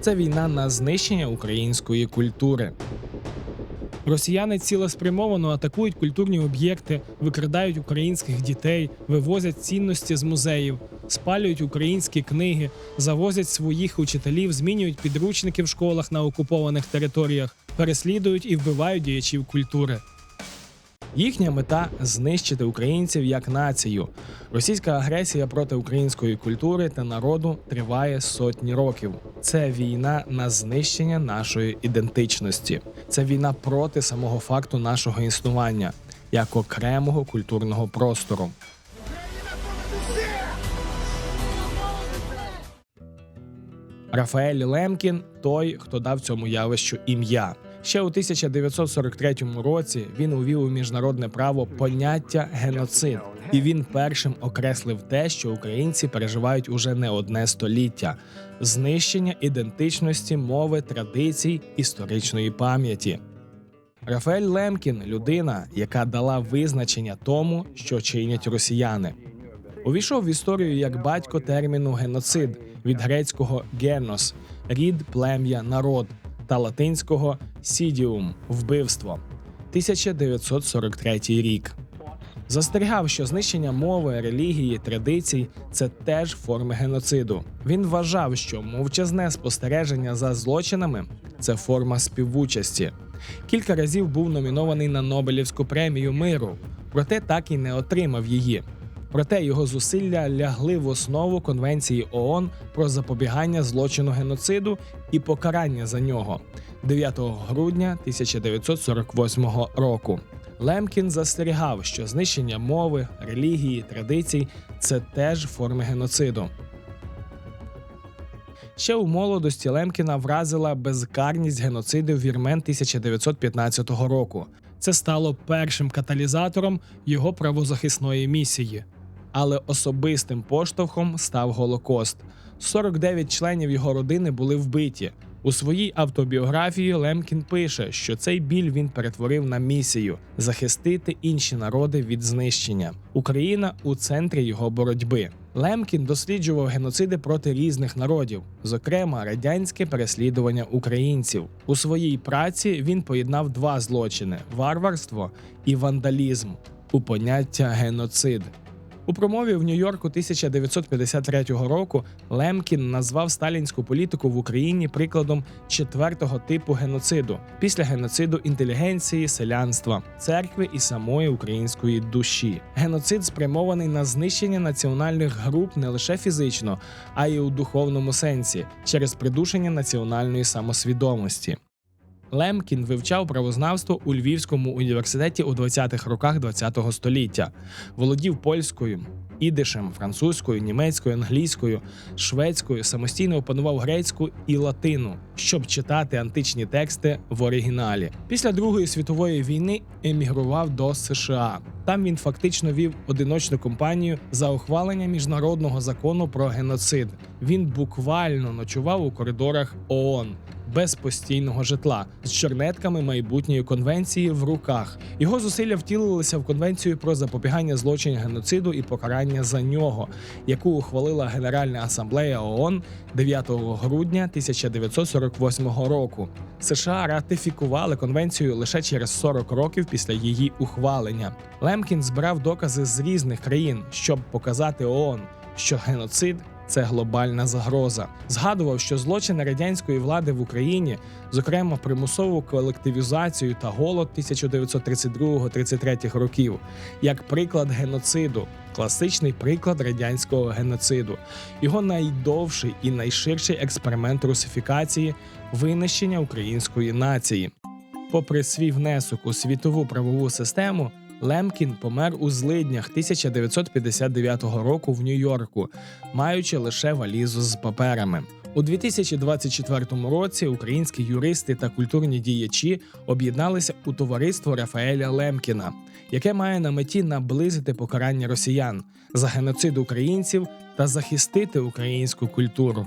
Це війна на знищення української культури. Росіяни цілеспрямовано атакують культурні об'єкти, викрадають українських дітей, вивозять цінності з музеїв, спалюють українські книги, завозять своїх учителів, змінюють підручники в школах на окупованих територіях, переслідують і вбивають діячів культури. Їхня мета знищити українців як націю. Російська агресія проти української культури та народу триває сотні років. Це війна на знищення нашої ідентичності. Це війна проти самого факту нашого існування як окремого культурного простору. Рафаель Лемкін той, хто дав цьому явищу ім'я. Ще у 1943 році він увів у міжнародне право поняття геноцид, і він першим окреслив те, що українці переживають уже не одне століття: знищення ідентичності, мови, традицій, історичної пам'яті. Рафаель Лемкін людина, яка дала визначення тому, що чинять росіяни. Увійшов в історію як батько терміну геноцид від грецького генос рід, плем'я, народ та латинського сідіум вбивство 1943 рік. Застерігав, що знищення мови, релігії, традицій це теж форми геноциду. Він вважав, що мовчазне спостереження за злочинами це форма співучасті. Кілька разів був номінований на Нобелівську премію миру, проте так і не отримав її. Проте його зусилля лягли в основу Конвенції ООН про запобігання злочину геноциду і покарання за нього 9 грудня 1948 року. Лемкін застерігав, що знищення мови, релігії, традицій це теж форми геноциду. Ще у молодості Лемкіна вразила безкарність геноцидів вірмен 1915 року. Це стало першим каталізатором його правозахисної місії. Але особистим поштовхом став Голокост. 49 членів його родини були вбиті. У своїй автобіографії Лемкін пише, що цей біль він перетворив на місію захистити інші народи від знищення. Україна у центрі його боротьби. Лемкін досліджував геноциди проти різних народів, зокрема радянське переслідування українців. У своїй праці він поєднав два злочини: варварство і вандалізм у поняття геноцид. У промові в Нью-Йорку 1953 року Лемкін назвав сталінську політику в Україні прикладом четвертого типу геноциду після геноциду інтелігенції, селянства, церкви і самої української душі. Геноцид спрямований на знищення національних груп не лише фізично, а й у духовному сенсі через придушення національної самосвідомості. Лемкін вивчав правознавство у Львівському університеті у 20-х роках ХХ століття, володів польською, ідишем, французькою, німецькою, англійською, шведською, самостійно опанував грецьку і латину, щоб читати античні тексти в оригіналі. Після Другої світової війни емігрував до США. Там він фактично вів одиночну кампанію за ухвалення міжнародного закону про геноцид. Він буквально ночував у коридорах ООН без постійного житла з чернетками майбутньої конвенції в руках. Його зусилля втілилися в конвенцію про запобігання злочинів геноциду і покарання за нього, яку ухвалила Генеральна асамблея ООН 9 грудня 1948 року. США ратифікували конвенцію лише через 40 років після її ухвалення. Лемкін збирав докази з різних країн, щоб показати ООН, що геноцид це глобальна загроза. Згадував, що злочини радянської влади в Україні, зокрема примусову колективізацію та голод 1932-33 років, як приклад геноциду, класичний приклад радянського геноциду, його найдовший і найширший експеримент русифікації винищення української нації. Попри свій внесок у світову правову систему, Лемкін помер у злиднях 1959 року в Нью-Йорку, маючи лише валізу з паперами. У 2024 році українські юристи та культурні діячі об'єдналися у товариство Рафаеля Лемкіна, яке має на меті наблизити покарання росіян за геноцид українців та захистити українську культуру.